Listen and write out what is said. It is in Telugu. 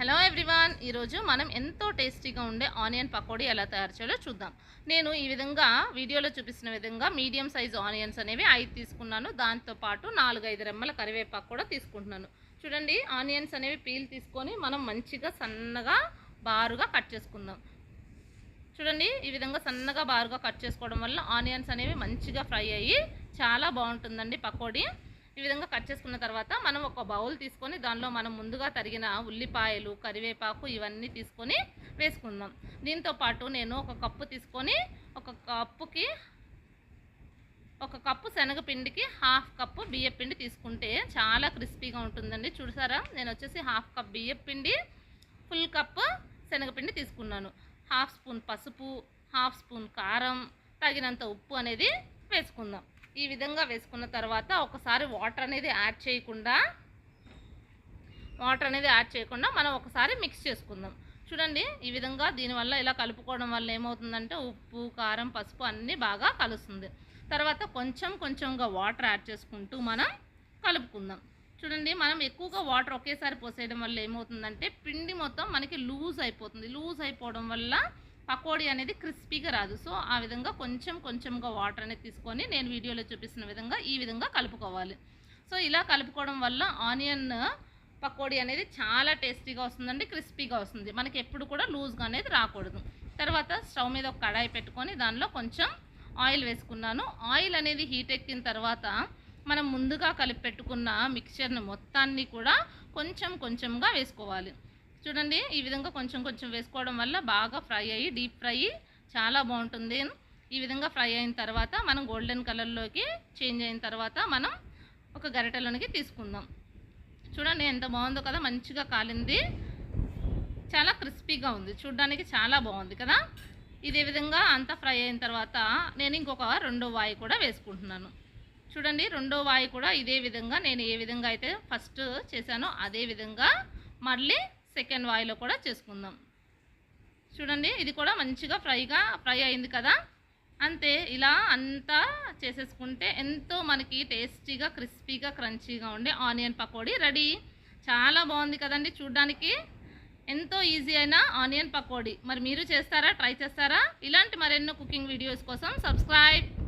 హలో ఎవ్రీవన్ ఈరోజు మనం ఎంతో టేస్టీగా ఉండే ఆనియన్ పకోడీ ఎలా తయారు చేయాలో చూద్దాం. నేను ఈ విధంగా వీడియోలో చూపిస్తున్న విధంగా మీడియం సైజ్ ఆనియన్స్ అనేవి ఐదు తీసుకున్నాను. దాంతోపాటు నాలుగు ఐదు రెమ్మల కరివేపాకు కూడా తీసుకుంటున్నాను. చూడండి ఆనియన్స్ అనేవి పీల్ తీసుకొని మనం మంచిగా సన్నగా బారుగా కట్ చేసుకుందాం. చూడండి ఈ విధంగా సన్నగా బారుగా కట్ చేసుకోవడం వల్ల ఆనియన్స్ అనేవి మంచిగా ఫ్రై అయ్యి చాలా బాగుంటుందండి పకోడీ. ఈ విధంగా కట్ చేసుకున్న తర్వాత మనం ఒక బౌల్ తీసుకొని దానిలో మనం ముందుగా తరిగిన ఉల్లిపాయలు కరివేపాకు ఇవన్నీ తీసుకొని వేసుకుందాం. దీంతో పాటు నేను ఒక కప్పు తీసుకొని ఒక కప్పుకి ఒక కప్పు శనగపిండికి హాఫ్ కప్పు బియ్యం పిండి తీసుకుంటే చాలా క్రిస్పీగా ఉంటుందండి. చూసారా? నేను వచ్చేసి హాఫ్ కప్ బియ్యం పిండి ఫుల్ కప్ శనగపిండి తీసుకున్నాను. హాఫ్ స్పూన్ పసుపు హాఫ్ స్పూన్ కారం తగినంత ఉప్పు అనేది వేసుకుందాం. ఈ విధంగా వేసుకున్న తర్వాత ఒకసారి వాటర్ అనేది యాడ్ చేయకుండా వాటర్ అనేది యాడ్ చేయకుండా మనం ఒకసారి మిక్స్ చేసుకుందాం. చూడండి ఈ విధంగా దీనివల్ల ఇలా కలుపుకోవడం వల్ల ఏమవుతుందంటే ఉప్పు కారం పసుపు అన్నీ బాగా కలుస్తుంది. తర్వాత కొంచెం కొంచెంగా వాటర్ యాడ్ చేసుకుంటూ మనం కలుపుకుందాం. చూడండి మనం ఎక్కువగా వాటర్ ఒకేసారి పోసేయడం వల్ల ఏమవుతుందంటే పిండి మొత్తం మనకి లూజ్ అయిపోతుంది. లూజ్ అయిపోవడం వల్ల పకోడీ అనేది క్రిస్పీగా రాదు. సో ఆ విధంగా కొంచెం కొంచెంగా వాటర్ అనేది తీసుకొని నేను వీడియోలో చూపిస్తున్న విధంగా ఈ విధంగా కలుపుకోవాలి. సో ఇలా కలుపుకోవడం వల్ల ఆనియన్ పకోడీ అనేది చాలా టేస్టీగా వస్తుందండి క్రిస్పీగా వస్తుంది. మనకి ఎప్పుడు కూడా లూజ్గా అనేది రాకూడదు. తర్వాత స్టవ్ మీద ఒక కడాయి పెట్టుకొని దానిలో కొంచెం ఆయిల్ వేసుకున్నాను. ఆయిల్ అనేది హీట్ ఎక్కిన తర్వాత మనం ముందుగా కలిపి పెట్టుకున్న మిక్చర్ని మొత్తాన్ని కూడా కొంచెం కొంచెంగా వేసుకోవాలి. చూడండి ఈ విధంగా కొంచెం కొంచెం వేసుకోవడం వల్ల బాగా ఫ్రై అయ్యి డీప్ ఫ్రై చాలా బాగుంటుంది. ఈ విధంగా ఫ్రై అయిన తర్వాత మనం గోల్డెన్ కలర్లోకి చేంజ్ అయిన తర్వాత మనం ఒక గరిటెలోనికి తీసుకుందాం. చూడండి ఎంత బాగుందో కదా మంచిగా కాలింది. చాలా క్రిస్పీగా ఉంది. చూడడానికి చాలా బాగుంది కదా. ఇదే విధంగా అంతా ఫ్రై అయిన తర్వాత నేను ఇంకొక రెండో వాయి కూడా వేసుకుంటున్నాను. చూడండి రెండో వాయి కూడా ఇదే విధంగా నేను ఏ విధంగా అయితే ఫస్ట్ చేశానో అదే విధంగా మళ్ళీ సెకండ్ వాయిలో కూడా చేసుకుందాం. చూడండి ఇది కూడా మంచిగా ఫ్రైగా ఫ్రై అయింది కదా? అంతే ఇలా అంతా చేసేసుకుంటే ఎంతో మనకి టేస్టీగా క్రిస్పీగా క్రంచీగా ఉండే ఆనియన్ పకోడీ రెడీ. చాలా బాగుంది కదండి చూడ్డానికి. ఎంతో ఈజీ అయిన ఆనియన్ పకోడీ. మరి మీరు చేస్తారా ట్రై చేస్తారా? ఇలాంటి మరెన్నో కుకింగ్ వీడియోస్ కోసం సబ్స్క్రైబ్.